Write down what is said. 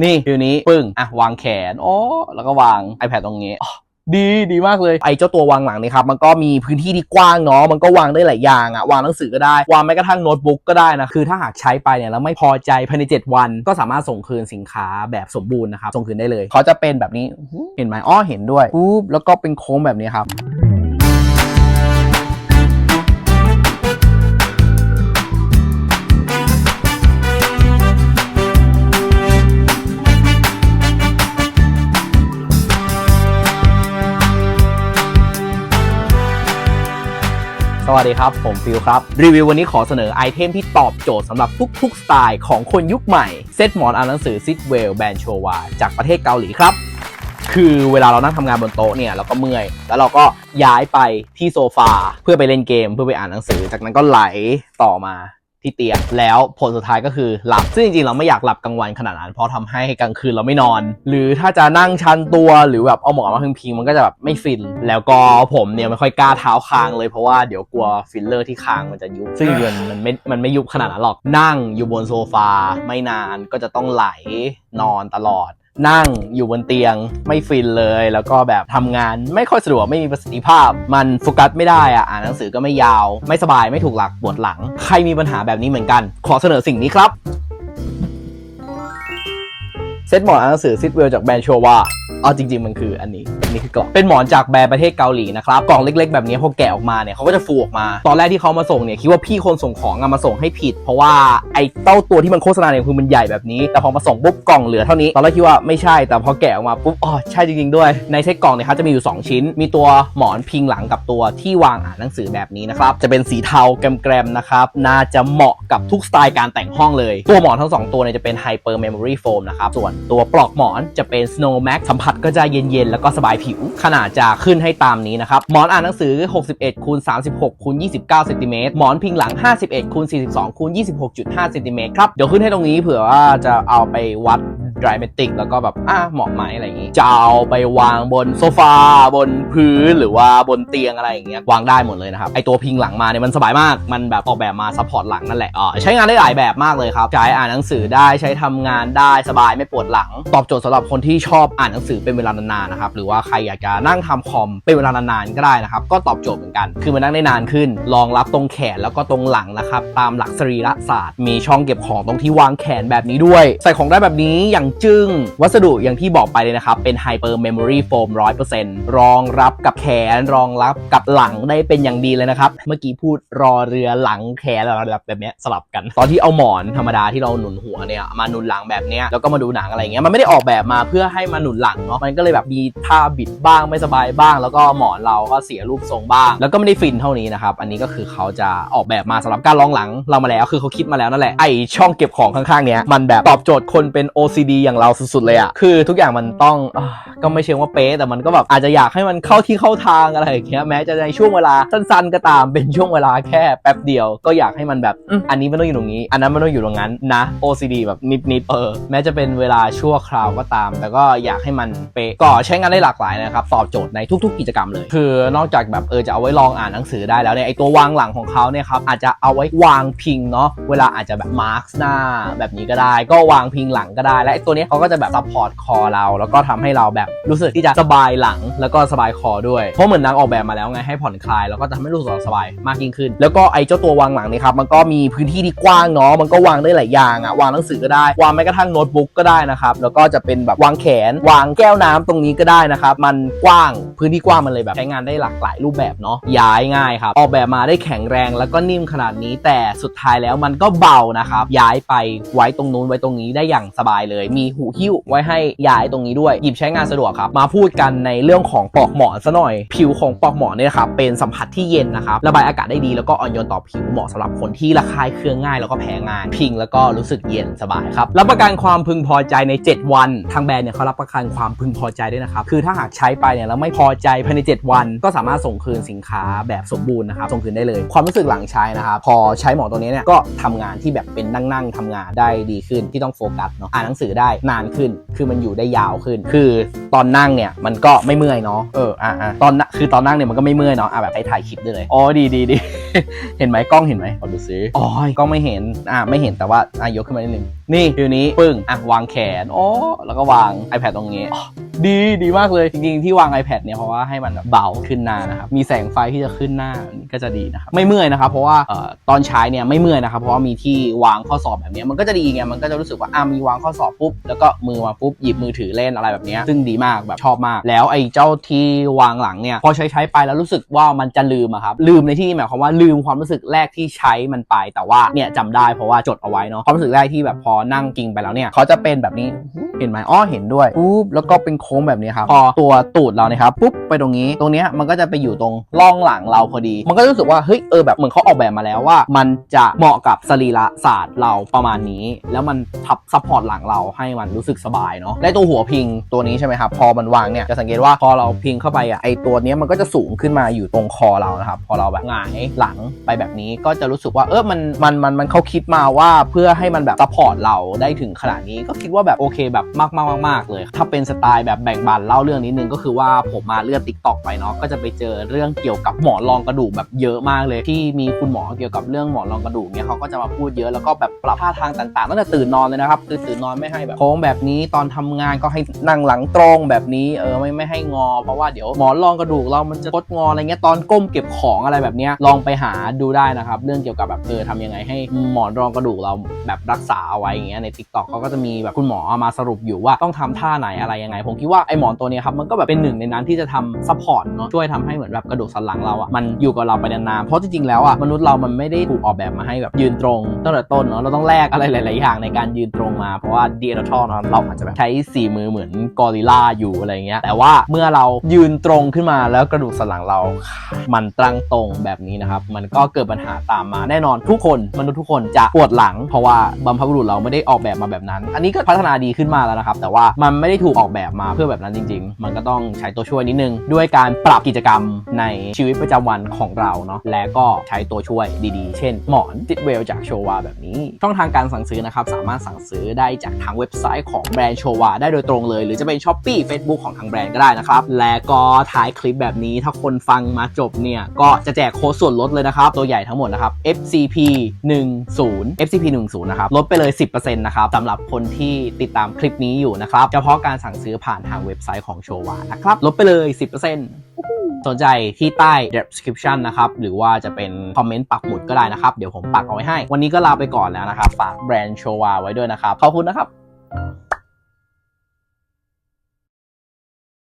นี่ฟิวนี้ปึ้งอะวางแขนอ๋อแล้วก็วาง iPad ตรงนี้อ๋อดีดีมากเลยไอ้เจ้าตัววางหลังนี่ครับมันก็มีพื้นที่ที่กว้างเนาะมันก็วางได้หลายอย่างอะวางหนังสือก็ได้ วางแม้กระทั่งโน้ตบุ๊กก็ได้นะคือถ้าหากใช้ไปเนี่ยแล้วไม่พอใจภายใน 7 วัน ก็สามารถส่งคืนสินค้าแบบสมบูรณ์นะครับส่งคืนได้เลยเขาจะเป็นแบบนี้เห็นไหมอ๋อเห็นด้วยปุ๊บแล้วก็เป็นโค้งแบบนี้ครับ วัสดีครับ ผมฟิลครับ รีวิววันนี้ขอเสนอไอเทมที่ตอบโจทย์สำหรับทุกๆ สไตล์ของคนยุคใหม่ เซตหมอนอ่านหนังสือซิดเวลแบนโชวาจากประเทศเกาหลีครับ คือเวลาเรานั่งทำงานบนโต๊ะเนี่ยเราก็เมื่อย แล้วเราก็ย้ายไปที่โซฟาเพื่อไปเล่นเกม เพื่อไปอ่านหนังสือ จากนั้นก็ไหลต่อมา ที่เตียงแล้วผลสุดท้ายก็คือหลับ ซึ่งจริงๆ เราไม่อยากหลับกลางวันขนาดนั้น เพราะทำให้กลางคืนเราไม่นอน หรือถ้าจะนั่งชันตัวหรือแบบเอาหมอนมาพิงๆมันก็จะแบบไม่ฟิน แล้วก็ผมเนี่ยไม่ค่อยกล้าเท้าคางเลยเพราะว่าเดี๋ยวกลัวฟิลเลอร์ที่คางมันจะยุบ ซึ่งจริงๆมันไม่ มันไม่ยุบขนาดนั้นหรอก นั่งอยู่บนโซฟาไม่นานก็จะต้องไหลนอนตลอด นั่งอยู่บนเตียงไม่ฟินเลย แล้วก็แบบทำงานไม่ค่อยสะดวกไม่มีประสิทธิภาพ มันโฟกัสไม่ได้อะอ่านหนังสือก็ไม่ยาว ไม่สบายไม่ถูกหลักปวดหลัง ใครมีปัญหาแบบนี้เหมือนกัน ขอเสนอสิ่งนี้ครับ เซตหมอนอ่านหนังสือซิดเวลจากแบรนด์โชว่า เอาจริง ๆ มันคืออันนี้อันนี้คือกล่องเป็นหมอนจากแบรนด์ประเทศเกาหลีนะครับกล่องเล็ก ๆ แบบนี้พอแกะออกมาเนี่ยเขาก็จะฟูออกมาตอนแรกที่เขามาส่งเนี่ยคิดว่าพี่คนส่งของอะมาส่งให้ผิด เพราะว่าไอ้เต้าตัวที่มันโฆษณาเนี่ยคือมันใหญ่แบบนี้ แต่พอมาส่งปุ๊บกล่องเหลือเท่านี้ตอนแรกคิดว่าไม่ใช่แต่พอแกะออกมาปุ๊บอ๋อใช่จริงๆด้วย ในเซตกล่องเนี่ยครับจะมีอยู่ 2 ชิ้น มีตัวหมอนพิงหลังกับตัวที่วางอ่านหนังสือแบบนี้นะครับจะเป็นสีเทาแกรมๆนะครับน่าจะเหมาะกับทุกสไตล์การแต่งห้องเลย ตัวหมอนทั้งสองตัวเนี่ยจะเป็น Hyper Memory Foam นะครับส่วนตัวปลอกหมอนจะเป็น Snow Max สัมผัสก็จะเย็นๆ แล้วก็สบายผิว ขนาดจะขึ้นให้ตามนี้นะครับ หมอนอ่านหนังสือ 61คูณ36คูณ29เซนติเมตรหมอนพิงหลัง 51คูณ42คูณ26.5เซนติเมตรครับ เดี๋ยวขึ้นให้ตรงนี้เผื่อว่าจะเอาไปวัด ดรายเมติกแล้วก็แบบอะเหมาะไหมอะไรอย่างงี้จะเอาไปวางบนโซฟาบนพื้นหรือว่าบนเตียงอะไรอย่างเงี้ยวางได้หมดเลยนะครับไอตัวพิงหลังมาเนี่ยมันสบายมากมันแบบออกแบบมาซัพพอร์ตหลังนั่นแหละอ่าใช้งานได้หลายแบบมากเลยครับใช้อ่านหนังสือได้ใช้ทำงานได้สบายไม่ปวดหลัง ตอบโจทย์สำหรับคนที่ชอบอ่านหนังสือเป็นเวลานานๆนะครับหรือว่าใครอยากจะนั่งทำคอมเป็นเวลานานๆก็ได้นะครับก็ตอบโจทย์เหมือนกัน คือมันนั่งได้นานขึ้นรองรับตรงแขนแล้วก็ตรงหลังนะครับตามหลักสรีระศาสตร์ มีช่องเก็บของตรงที่วางแขนแบบนี้ด้วย ใส่ของได้แบบนี้อย่างจึงวัสดุอย่างที่บอกไปเลยนะครับ เป็น Hyper Memory Foam 100%รองรับกับแขนรองรับกับหลังได้เป็นอย่างดีเลยนะครับ เมื่อกี้พูดรอเรือหลังแขนอะไรแบบนี้สลับกัน ตอนที่เอาหมอนธรรมดาที่เราหนุนหัวเนี่ยมาหนุนหลังแบบนี้แล้วก็มาดูหนังอะไรเงี้ยมันไม่ได้ออกแบบมาเพื่อให้มาหนุนหลังเนาะมันก็เลยแบบมีท่าบิดบ้างไม่สบายบ้าง แล้วก็หมอนเราก็เสียรูปทรงบ้าง แล้วก็ไม่ได้ฟินเท่านี้นะครับอันนี้ก็คือเขาจะออกแบบมาสำหรับการรองหลังเรามาแล้ว คือเขาคิดมาแล้วนั่นแหละไอช่องเก็บของข้างๆเนี้ยมันแบบตอบโจทย์คนเป็น OCD อย่างเราสุดๆเลยอะคือทุกอย่างมันต้องอาก็ไม่เชิงว่าเป๊ะแต่มันก็แบบอาจจะอยากให้มันเข้าที่เข้าทางอะไรอย่างเงี้ยแม้จะในช่วงเวลาสั้นๆก็ตามเป็นช่วงเวลาแค่แป๊บเดียวก็อยากให้มันแบบอืมอันนี้ไม่ต้องอยู่ตรงนี้ อันนั้นไม่ต้องอยู่ตรงนั้นนะ OCD แบบนิดๆเออแม้จะเป็นเวลาชั่วคราวก็ตาม แต่ก็อยากให้มันเป๊ะก็ใช้งานได้หลากหลายนะครับตอบโจทย์ในทุก ๆ กิจกรรมเลย คือนอกจากแบบเออจะเอาไว้ลองอ่านหนังสือได้แล้วเนี่ยไอตัววางหลังของเขาเนี่ยครับอาจจะเอาไว้วางพิงเนาะเวลาอาจจะแบบมาร์กหน้าแบบนี้ก็ได้ ก็วางพิงหลังก็ได้และไอตัวเนี้เขาก็จะแบบซัพพอร์ตคอเรา แล้วก็ทำให้เราแบบรู้สึกที่จะสบายหลังแล้วก็สบายคอด้วย เพราะเหมือนนางออกแบบมาแล้วไงให้ผ่อนคลายแล้วก็จะทำให้รู้สึกสบายมากยิ่งขึ้น แล้วก็ไอ้เจ้าตัววางหลังนี่ครับมันก็มีพื้นที่ที่กว้างเนาะมันก็วางได้หลายอย่างอะวางหนังสือก็ได้วางแม้กระทั่งโน้ตบุ๊กก็ได้นะครับแล้วก็จะเป็นแบบวางแขน วางแก้วน้ำตรงนี้ก็ได้นะครับมันกว้างพื้นที่กว้างมันเลยแบบใช้งานได้หลากหลายรูปแบบเนาะย้ายง่ายครับออกแบบมาได้แข็งแรงแล้วก็นิ่มขนาดนี้ แต่สุดท้ายแล้วมันก็เบานะครับย้ายไปไว้ตรงนู้นไว้ตรงนี้ได้อย่างสบายเลยมีหูหิ้วไว้ให้ย้ายตรงนี้ด้วย หยิบใช้งานสะดวกครับ มาพูดกันในเรื่องของปลอกหมอนซะหน่อย ผิวของปลอกหมอนเนี่ยครับเป็นสัมผัสที่เย็นนะครับ ระบายอากาศได้ดีแล้วก็อ่อนโยนต่อผิวเหมาะสำหรับคนที่ระคายเคืองง่ายแล้วก็แพ้ง่ายพิงแล้วก็รู้สึกเย็นสบายครับ รับประกันความพึงพอใจใน 7 วัน ทางแบรนด์เนี่ยเขารับประกันความพึงพอใจด้วยนะครับ คือถ้าหากใช้ไปเนี่ยแล้วไม่พอใจภายใน 7 วัน ก็สามารถส่งคืนสินค้าแบบสมบูรณ์นะครับ ส่งคืนได้เลย ความรู้สึกหลังใช้นะครับ พอใช้หมอนตัวนี้เนี่ยก็ทำงานที่แบบเป็นนั่งๆทำงานได้ดีขึ้นที่ต้องโฟกัสเนาะ อ่านหนังสือได้นานขึ้น คือมันอยู่ได้ยาวขึ้น คือตอนนั่งเนี่ยมันก็ไม่เมื่อยเนาะเอออะอะตอนนั่งคือตอนนั่งเนี่ยมันก็ไม่เมื่อยเนาะอะแบบให้ถ่ายคลิปได้เลยอ๋อดีดีดี เห็นไหมกล้องเห็นไหมขอดูซิอ๋อกล้องไม่เห็นอะไม่เห็นแต่ว่าอะยกขึ้นมานิดนึง นี่ฟิวนี้ปึ้งอะวางแขนโอ้แล้วก็วาง iPad ตรงนี้ดีดีมากเลย จริงๆ ที่วาง iPad เนี่ยเพราะว่าให้มันเบาขึ้นหน้านะครับ มีแสงไฟที่จะขึ้นหน้านนี้ก็จะดีนะครับ ไม่เมื่อยนะครับ เพราะว่าออตอนใช้เนี่ยไม่เมื่อยนะครับ เพราะว่ามีที่วางข้อสอบแบบนี้มันก็จะดีไงมันก็จะรู้สึกว่าอะมีวางข้อสอบปุ๊บแล้วก็มือมาปุ๊บหยิบมือถือเล่นอะไรแบบนี้ซึ่งดีมากแบบชอบมาก แล้วไอ้เจ้าที่วางหลังเนี่ยพอใช้ใช้ไปแล้วรู้สึกว่ามันจะลืมอะครับลืมในที่นี้หมายความว่าลืมความรู้สึกแรกที่ใช้มันไป แต่ว่าเนี่ยจำได้เพราะว่าจดเอาไว้เนาะความรู้สึกแรกที่แบบพอนั่งกิงไปแล้วเนี่ยเขาจะเป็นแบบนี้เห็นไหมอ๋อเห็นด้วยปุ๊บแล้วก็เป็นโค้งแบบนี้ครับพอตัวตูดเราเนี่ยครับปุ๊บไปตรงนี้ ตรงเนี้ยมันก็จะไปอยู่ตรงร่องหลังเราพอดี มันก็รู้สึกว่าเฮ้ยเออแบบเหมือนเขาออกแบบมาแล้วว่า มันจะเหมาะกับสรีระศาสตร์เราประมาณนี้ แล้วมันทับซัพพอร์ตหลังเราให้มันรู้สึกสบายเนาะและตัวหัวพิงตัวนี้ใช่ไหมครับพอมันวางเนี่ยจะสังเกตว่าพอเราพิงเข้าไปอะไอตัวเนี้ยมันก็จะสูงขึ้นมาอยู่ตรงคอเรานะครับพอเราแบบหงายหลังไปแบบนี้ก็จะรู้สึกว่าเออมันมันมันมันเขาคิดมาว่าเพื่อให้มันแบบซัพพอร์ตเราได้ถึงขนาดนี้ก็คิดว่าแบบโอเคแบบมากมากมากเลย ถ้าเป็นสไตล์แบบแบ่งบันเล่าเรื่องนิดนึงก็คือว่าผมมาเลือนติ๊กตอกไปเนาะก็จะไปเจอเรื่องเกี่ยวกับหมอนรองกระดูกแบบเยอะมากเลย ที่มีคุณหมอเกี่ยวกับเรื่องหมอนรองกระดูกเนี่ยเขาก็จะมาพูดเยอะแล้วก็แบบปรับท่าทางต่างๆตั้งแต่ตื่นนอนเลยนะครับคือตื่นนอนไม่ให้แบบโค้งแบบนี้ตอนทำงานก็ให้นั่งหลังตรงแบบนี้เออไม่ไม่ให้งอ เพราะว่าเดี๋ยวหมอนรองกระดูกเรามันจะคดงออะไรเงี้ยตอนก้มเก็บของอะไรแบบเนี้ยลองไปหาดูได้นะครับเรื่องเกี่ยวกับแบบเออทำยังไงให้หมอนรองกระดูกเราแบบรักษาเอาไว้อย่างเงี้ยใน t ิ k t o k เขาก็จะมีแบบคุณหมอเอามาสรุปอยู่ว่าต้องทำท่าไหนอะไรยังไง ผมคิดว่าไอหมอนตัวเนี้ยครับมันก็แบบเป็นหนึ่งในนั้นที่จะทำซัพพอร์ตเนาะช่วยทำให้เหมือนแบบกระดูกสันหลังเราอะมันอยู่กับเราไปนานๆเพราะจริงๆแล้วอะมนุษย์เรามันไม่ได้ถูกออกแบบมาให้แบบยืนตรงตั้งแต่ต้นเนาะเราต้องแลกอะไรหลายๆอย่างในการยืนตรงมาเพราะว่าดีเอทอลเนาะเราอาจจะแบบใช้สี่มือเหมือนกอริลลาอยู่อะไรเงี้ยแต่ว่าเมื่อเรายืนตรงขึ้นมาแล้วกระดูกสันหลังเรา มันตั้งตรงแบบนี้นะครับมันก็เกิดปัญหาตามมาแน่นอนทุกคนมนุษย์ทุกคนจะปวดหลัง เพราะว่าบรรพบุรุษเราไม่ได้ออกแบบมาแบบนั้น อันนี้ก็พัฒนาดีขึ้นมาแล้วนะครับ แต่ว่ามันไม่ได้ถูกออกแบบมาเพื่อแบบนั้นจริง ๆ มันก็ต้องใช้ตัวช่วยนิดนึง ด้วยการปรับกิจกรรมในชีวิตประจำวันของเราเนาะ และก็ใช้ตัวช่วยดีๆ เช่น หมอนติดเวลจากโชวาแบบนี้ ช่องทางการสั่งซื้อนะครับ สามารถสั่งซื้อได้จากทางเว็บไซต์ของแบรนด์โชวาได้โดยตรงเลย หรือจะเป็น s h อ p e e Facebook ของทางแบรนด์ก็ได้นะครับ และก็ท้ายคลิปแบบนี้ถ้าคนฟังมาจบเนี่ย ก็จะแจกโค้ดส่วนลดเลยนะครับ ตัวใหญ่ทั้งหมดนะครับ FCP 10 FCP 10นะครับ ลดไปเลย10%นะครับสำหรับคนที่ติดตามคลิปนี้อยู่นะครับ เฉพาะการสั่งซื้อผ่านทางเว็บไซต์ของโชวานะครับ ลดไปเลย 10%สนใจที่ใต้ description นะครับ หรือว่าจะเป็นคอมเมนต์ปักหมุดก็ได้นะครับ เดี๋ยวผมปักเอาไว้ให้ วันนี้ก็ลาไปก่อนแล้วนะครับ ฝากแบรนด์โชวาไว้ด้วยนะครับ ขอบคุณนะครับ